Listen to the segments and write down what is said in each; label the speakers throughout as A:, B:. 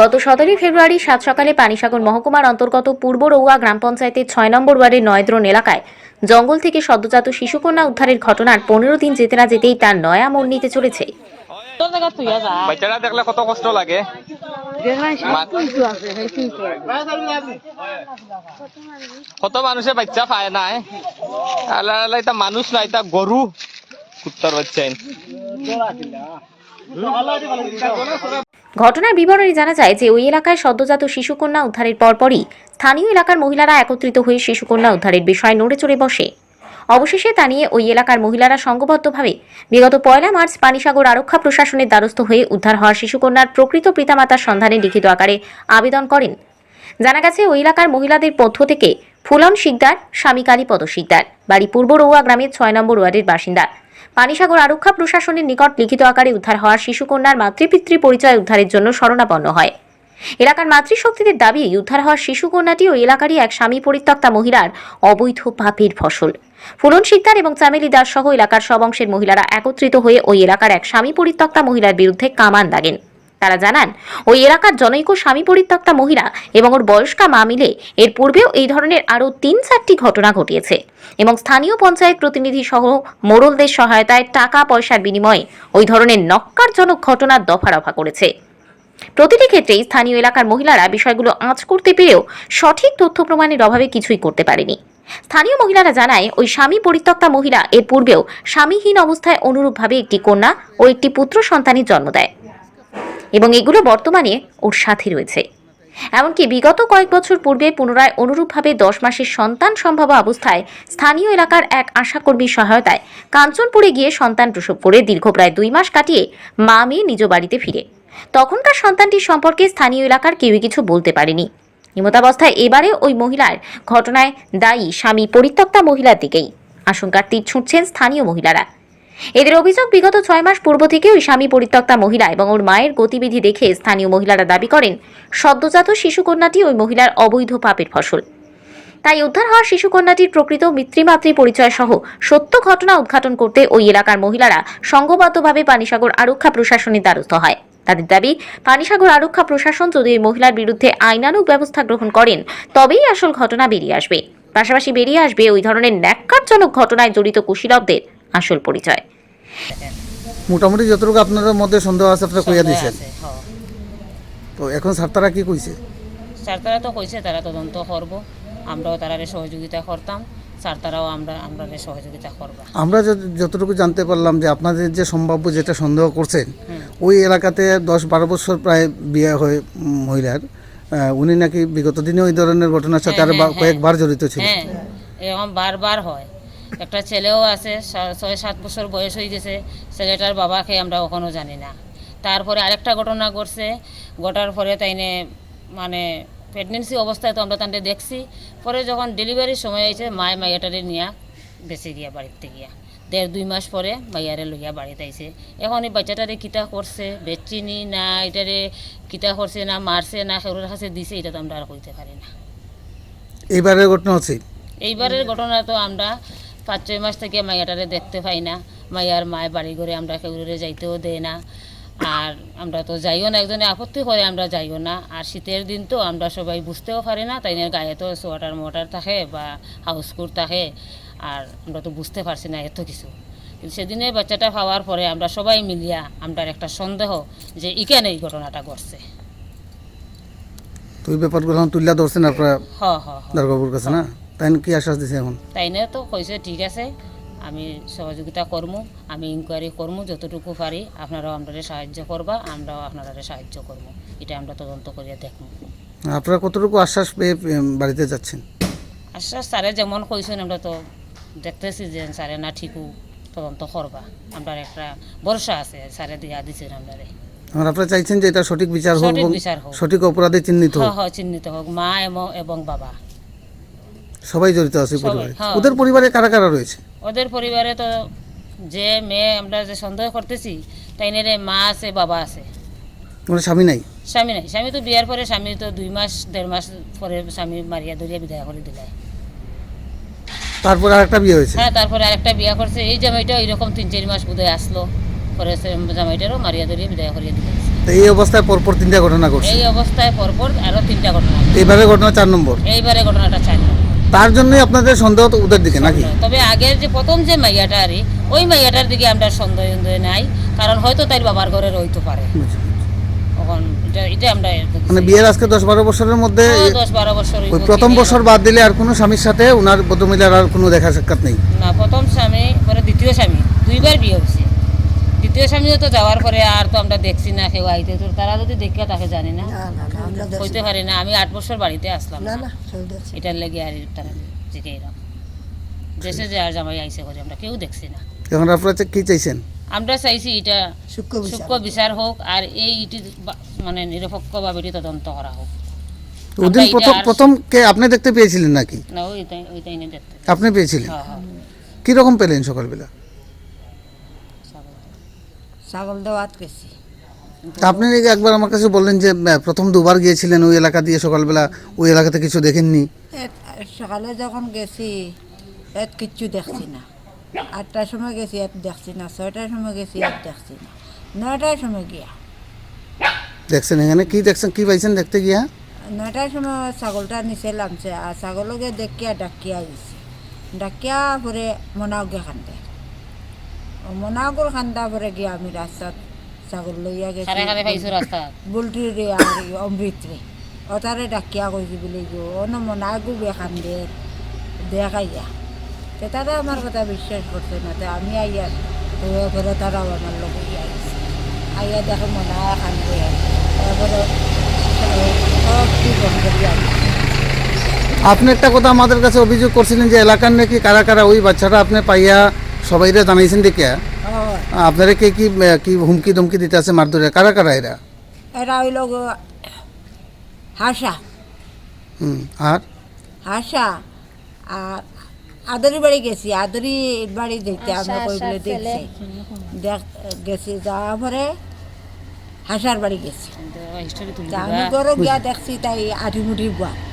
A: গত সতেরোই ফেব্রুয়ারি সাত সকালে পানিসাগর মহকুমার অন্তর্গত পূর্ব রৌয়া গ্রাম পঞ্চায়েতের ছয় নম্বর ওয়ার্ডের নয়দ্রন এলাকায় জঙ্গল থেকে সদ্যজাত শিশুকন্যা উদ্ধারের ঘটনার পনেরো দিন যেতে না যেতেই তার নয়া মন নিতে চলেছে।
B: কত মানুষে বাচ্চা পায় মানুষ গরু।
A: ঘটনার বিবরণী জানা যায় যে ওই এলাকায় সদ্যজাত শিশুকন্যা উদ্ধারের পরপরই স্থানীয় এলাকার মহিলারা একত্রিত হয়ে শিশুকন্যা উদ্ধারের বিষয়ে নড়ে চড়ে বসে। অবশেষে তা নিয়ে ওই এলাকার মহিলারা সংঘবদ্ধভাবে বিগত পয়লা মার্চ পানিসাগর আরক্ষা প্রশাসনের দ্বারস্থ হয়ে উদ্ধার হওয়া শিশুকন্যার প্রকৃত পিতামাতার সন্ধানে লিখিত আকারে আবেদন করেন। জানা গেছে, ওই এলাকার মহিলাদের পক্ষ থেকে ফুলন শিকদার, স্বামী কালীপদ শিকদার, বাড়ি পূর্ব রৌয়া গ্রামের ছয় নম্বর ওয়ার্ডের বাসিন্দা পানিসাগর আরক্ষা প্রশাসনের নিকট লিখিত আকারে উদ্ধার হওয়া শিশুকন্যার মাতৃপিতৃ পরিচয় উদ্ধারের জন্য শরণাপন্ন হয়। এলাকার মাতৃশক্তিদের দাবি উদ্ধার হওয়া শিশুকন্যাটি ও এলাকারই এক স্বামী পরিত্যক্তা মহিলার অবৈধ পাপের ফসল। ফুলন শিকদার এবং চামেলি দাস সহ এলাকার সব অংশের মহিলারা একত্রিত হয়ে ওই এলাকার এক স্বামী পরিত্যক্তা মহিলার বিরুদ্ধে কামান দাগেন। তারা জানান, ওই এলাকার জনৈক স্বামী পরিত্যক্তা মহিলা এবং ওর বয়স্কা মা মিলে এর পূর্বেও এই ধরনের আরও তিন চারটি ঘটনা ঘটিয়েছে এবং স্থানীয় পঞ্চায়েত প্রতিনিধি সহ মোড়লদের সহায়তায় টাকা পয়সার বিনিময়ে ওই ধরনের নক্কারজনক ঘটনার দফা করেছে। প্রতিটি ক্ষেত্রেই স্থানীয় এলাকার মহিলারা বিষয়গুলো আঁচ করতে পেরেও সঠিক তথ্য প্রমাণের অভাবে কিছুই করতে পারেনি। স্থানীয় মহিলারা জানায়, ওই স্বামী পরিত্যক্তা মহিলা এর পূর্বেও স্বামীহীন অবস্থায় অনুরূপভাবে একটি কন্যা ও একটি পুত্র সন্তানের জন্ম দেয়। এবং এগুলো বর্তমানে ওর সাথে রয়েছে। এমনকি বিগত কয়েক বছর পূর্বে পুনরায় অনুরূপভাবে দশ মাসের সন্তান সম্ভব অবস্থায় স্থানীয় এলাকার এক আশাকর্মীর সহায়তায় কাঞ্চনপুরে গিয়ে সন্তান প্রসব করে দীর্ঘ প্রায় দুই মাস কাটিয়ে মা মেয়ে নিজ বাড়িতে ফিরে। তখনকার সন্তানটির সম্পর্কে স্থানীয় এলাকার কেউই কিছু বলতে পারেনি। নিমতাবস্থায় এবারে ওই মহিলার ঘটনায় দায়ী স্বামী পরিত্যক্তা মহিলার দিকেই আশঙ্কার তীর ছুঁড়ছেন স্থানীয় মহিলারা। এদের অভিযোগ বিগত ছয় মাস পূর্ব থেকে ওই স্বামী পরিত্যক্তা মহিলা এবং ওর মায়ের গতিবিধি দেখে স্থানীয় মহিলারা দাবি করেন, সদ্যজাত শিশুকন্যাটি ওই মহিলার অবৈধ পাপের ফসল। তাই উদ্ধার হওয়া শিশুকন্যাটির প্রকৃত মিত্রিমাতৃ পরিচয় সহ সত্য ঘটনা উদ্ঘাটন করতে ওই এলাকার মহিলারা সংঘবদ্ধভাবে পানিসাগর আরক্ষা প্রশাসনের দ্বারস্থ হয়। তাদের দাবি, পানিসাগর আরক্ষা প্রশাসন যদি ওই মহিলার বিরুদ্ধে আইনানুগ ব্যবস্থা গ্রহণ করেন, তবেই আসল ঘটনা বেরিয়ে আসবে। পাশাপাশি বেরিয়ে আসবে ওই ধরনের ন্যাক্কারজনক ঘটনায় জড়িত কুশীলবদের। আসল পরিচয়।
C: মোটামুটি যতটুকু আপনাদের মধ্যে সন্দেহ আছে আপনারা কইয়া দিয়েছেন।
D: হ্যাঁ।
C: তো এখন স্যার তারা কি কইছে?
D: স্যার তারা তো কইছে তারা তদন্ত করব। আমরাও তারারে সহযোগিতা করতাম স্যার তারাও আমরা আমরা সহযোগিতা করবা।
C: আমরা যতটুকু জানতে পারলাম যে আপনাদের যে সম্ভাব্য যেটা সন্দেহ করছেন ওই এলাকাতে দশ বারো বছর প্রায় বিয়ে হয় মহিলার। উনি নাকি বিগত দিনে ওই ধরনের ঘটনার সাথে
D: হ্যাঁ,
C: আরও
D: হ্যাঁ,
C: কয়েকবার জড়িত ছিল
D: হ্যাঁ এরকম বারবার হয়। একটা ছেলেও আছে ছয় সাত বছর বয়স হয়ে গেছে ছেলেটার বাবাকে আমরা কখনো জানি না। তারপরে আরেকটা ঘটনা ঘটছে ঘটার পরে তাইনে মানে প্রেগনেন্সি অবস্থায় তো আমরা তান্ডে দেখছি পরে যখন ডেলিভারির সময় হয়েছে মায় মাইয়াটারে নিয়ে বেঁচে গিয়া বাড়িতে গিয়া। দেড় দুই মাস পরে মাইয়ারে লইয়া বাড়িতে আইছে। এখন এই বাচ্চাটারে কিতা করছে বেচিনি না এটারে কিতা করছে না মারছে না খেউরের কাছে দিছে এটা তো আমরা আর কইতে পারি না।
C: এইবারের ঘটনা হচ্ছে?
D: এইবারের ঘটনা তো আমরা পাঁচ ছয় মাস থেকে মাইয়াটারে দেখতে পাই না। মাইয়ার মায় বাড়ি ঘরে আমরা কেউরে যাইতেও দেয় না। আর আমরা তো যাইও না একজনে আপত্তি করে আমরা যাইও না। আর শীতের দিন তো আমরা সবাই বুঝতেও পারি না তাই গায়ে তো সোয়াটার মোটার থাকে বা হাউস হাউসকোট থাকে। আর আমরা তো বুঝতে পারছি না এত কিছু। কিন্তু সেদিনে বাচ্চাটা পাওয়ার পরে আমরা সবাই মিলিয়া আমরা একটা সন্দেহ যে ইকেন এই ঘটনাটা ঘটছে।
C: তো ওই ব্যাপারগুলো তুলিয়া ধরছেন আপনারা কাছে না? তাই কি আশ্বাস দিছে এখন?
D: তাই নিয়ে তো কইছে ঠিক আছে আমি সহযোগিতা করমু আমি ইনকোয়ারি করমু যতটুকু পারি আপনারাও আপনারা সাহায্য করবা আমরাও আপনারা সাহায্য করব এটা আমরা তদন্ত করিয়া দেখব
C: আপনারা কতটুকু আশ্বাস পেয়ে বাড়িতে যাচ্ছেন?
D: আশ্বাস স্যারে যেমন কইছেন আমরা তো দেখতেছি যে স্যারে না ঠিকও তদন্ত করবা। আমরা একটা ভরসা আছে স্যারে দিয়া দিছেন আপনারে
C: আর আপনারা চাইছেন যে এটা সঠিক বিচার হোক
D: সঠিক
C: অপরাধে চিহ্নিত
D: হ
C: হোক।
D: চিহ্নিত হোক মা এবং বাবা।
C: সবাই জড়িত আছে পরিবারে।
D: হ্যাঁ।
C: ওদের পরিবারে কারা কারা রয়েছে?
D: ওদের পরিবারে তো যে মেয়ে আমরা যে সন্দেহ করতেছি তাই নিয়ে মা আছে বাবা আছে।
C: মানে স্বামী নাই?
D: স্বামী নাই। স্বামী তো বিয়ার পরে স্বামী তো দুই মাস দেড় মাস পরে স্বামী মারিয়া ধরিয়া বিদায় করে দিলে।
C: তারপরে আরেকটা বিয়ে হয়েছে?
D: হ্যাঁ তারপরে আরেকটা বিয়া করছে। এই জামাইটা এরকম তিন চার মাস বোধহয় আসলো। পরে সে জামাইটারও মারিয়া ধরিয়া বিদায় করিয়া দিলে।
C: তো এই অবস্থায় পরপর তিনটা ঘটনা ঘটছে?
D: এই অবস্থায় পরপর আরও তিনটা ঘটনা
C: এবারে ঘটনা চার নম্বর।
D: এইবারে ঘটনাটা চাই
C: তার জন্যই আপনাদের সন্দেহ তো ওদের দিকে নাকি?
D: তবে আগের যে প্রথম যে মাইয়াটা আরে ওই মাইয়াটার দিকে আমরা সন্দেহ নাই কারণ হয়তো তার বাবার ঘরে রইতে পারে। তখন এটা এটা আমরা
C: মানে বিয়ের আজকে দশ বারো বছরের মধ্যে
D: বছর
C: ওই প্রথম বছর বাদ দিলে আর কোনো স্বামীর সাথে ওনার ভদ্রমহিলার আর কোনো দেখা সাক্ষাৎ নেই?
D: না প্রথম স্বামী পরে দ্বিতীয় স্বামী দুইবার বিয়ে হয়েছে। স্বামীও তো যাওয়ার পরে আর তো আমরা দেখছি না কেউ আইতে। তো তারা যদি দেখে তাকে জানি না হইতে পারে না। আমি আট বছর বাড়িতে আসলাম এটার লেগে আর তারা জিকে এরকম। দেশে যে আর জামাই আইসে করে আমরা কেউ দেখছি না।
C: এখন আপনারা কি চাইছেন?
D: আমরা চাইছি এটা সূক্ষ্ম বিচার। হোক আর এই ইটি মানে নিরপেক্ষভাবে এটি তদন্ত করা হোক।
C: ওদিন প্রথম প্রথম কে আপনি দেখতে পেয়েছিলেন নাকি?
D: না ওইটাই ওইটাই দেখতে।
C: আপনি পেয়েছিলেন?
D: হ্যাঁ হ্যাঁ।
C: কীরকম পেলেন সকালবেলা?
E: ছাগল দেওয়াত গেছি।
C: আপনি একবার আমার কাছে বললেন যে প্রথম দুবার গিয়েছিলেন ওই এলাকা দিয়ে সকালবেলা ওই এলাকাতে কিছু দেখেননি?
E: সকালে যখন গেছি এত কিচ্ছু দেখছি না। আটটার সময় গেছি এত দেখছি না। ছয়টার সময় গেছি এত দেখছি না। নয়টার সময় গিয়া।
C: দেখছেন এখানে? কি দেখছেন? কি পাইছেন দেখতে গিয়া?
E: নয়টার সময় ছাগলটা নিচে লামছে আর ছাগলকে দেখিয়া ডাকিয়া গেছে। ডাকিয়া পরে মনাওগে খান্দে মনাওগর খান্দা পরে গিয়া আমি রাস্তাত ছাগল লইয়া গেছি বুলটি রে আর অমৃত রে অতারে ডাকিয়া কইছি বলে গো অন মনাগু বেখান দে দেখাইয়া তে তারা আমার কথা বিশ্বাস করছে না তো আমি আইয়া তো এরপরে তারাও আমার লোক আইয়া আইয়া দেখে মনা খান দে তারপরে সব কি বন্ধ দিয়া
C: আপনি একটা কথা আমাদের কাছে অভিযোগ করছিলেন যে এলাকার নাকি কারা কারা ওই বাচ্চাটা আপনি পাইয়া সবাইরে জানাইছেন দেখে? আপনারা কে কি কি হুমকি ধমকি দিতে আছে মারধরে? কারা কারা এরা?
E: এরা হইল হাসা।
C: হুম আর?
E: হাসা। আর আদরি বাড়ি গেছি আদরি বাড়ি দেখতে আমরা কই বলে দেখছি। দেখ গেছি যাওয়ার পরে হাসার বাড়ি গেছি। আমি গিয়া দেখছি তাই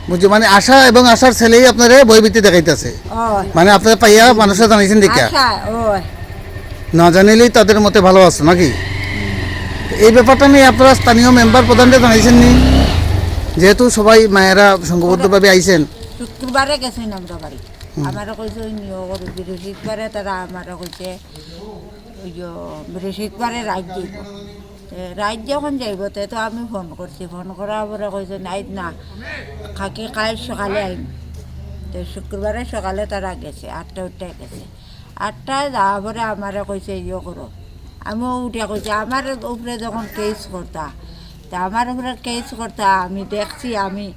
C: বুঝছি মানে আশা এবং আশার ছেলেই আপনারা বইভিত্তি দেখাইতেছে।
E: ও
C: মানে আপনারা পাইয়া মানুষের জানাইছেন দেখে। না জানিলেই তাদের মতে ভালো আছে নাকি? এই ব্যাপারটা নিয়ে আপনারা স্থানীয় মেম্বার প্রধানকে জানাইছেন নি? যেহেতু সবাই মায়েরা সংঘবদ্ধভাবে আইছেন।
E: শুক্রবারে গেছি আমরা বাড়ি। আমারও কইছে তারা আমারও কইছে ওই যে বৃহস্পতিবারে রাত যাইব তে রাত যখন যাইব তে তো আমি ফোন করছি ফোন করার পরে কইছে নাই না খাকি কাল সকালে আইম তো শুক্রবারে সকালে তারা গেছে আটটা উঠে গেছে। আটটায় যাওয়ার পরে আমারে কইছে ইয়ে করো আমিও উঠে কইছে আমার উপরে যখন কেস করতা তা আমার উপরে কেস করতা আমি দেখছি, আমি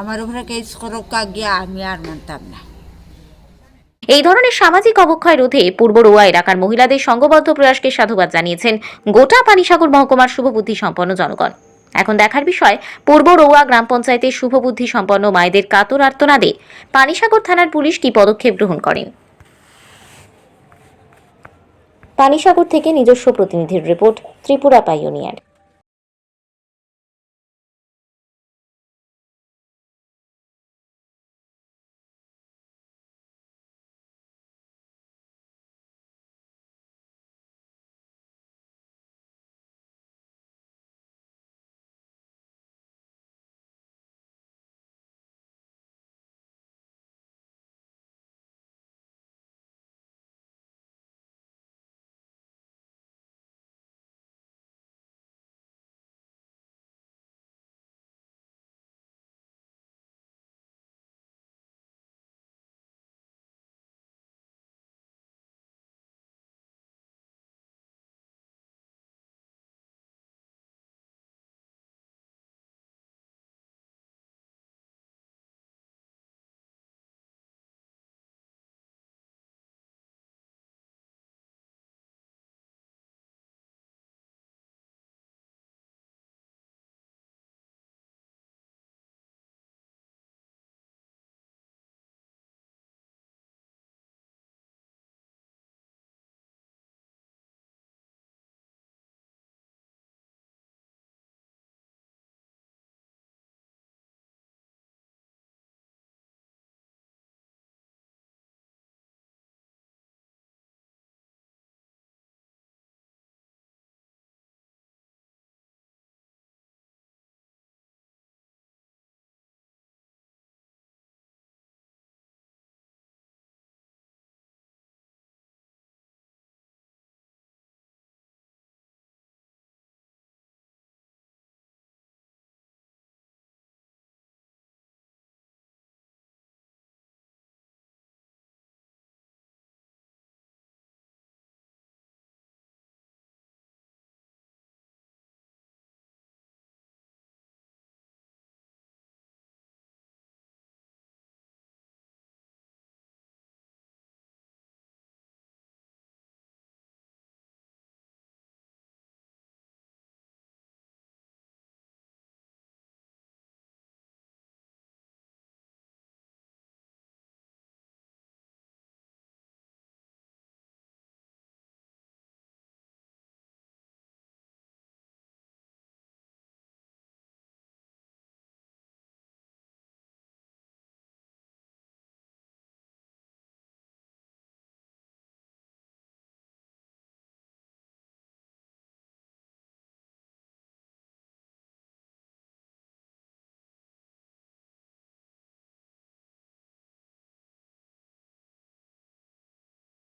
E: আমার উপরে কেস করক গিয়া আমি আর মানতাম না।
A: এই ধরনের সামাজিক অবক্ষয় রোধে পূর্ব রোয়া এলাকার মহিলাদের সংঘবদ্ধ প্রয়াসকে সাধুবাদ জানিয়েছেন গোটা পানিসাগর মহকুমার শুভবুদ্ধি সম্পন্ন জনগণ। এখন দেখার বিষয়, পূর্ব রৌয়া গ্রাম পঞ্চায়েতের শুভবুদ্ধি সম্পন্ন মায়েদের কাতর আর্তনাদে পানিসাগর থানার পুলিশ কি পদক্ষেপ গ্রহণ করেন? পানিসাগর থেকে নিজস্ব প্রতিনিধির রিপোর্ট, ত্রিপুরা পাইওনিয়ার।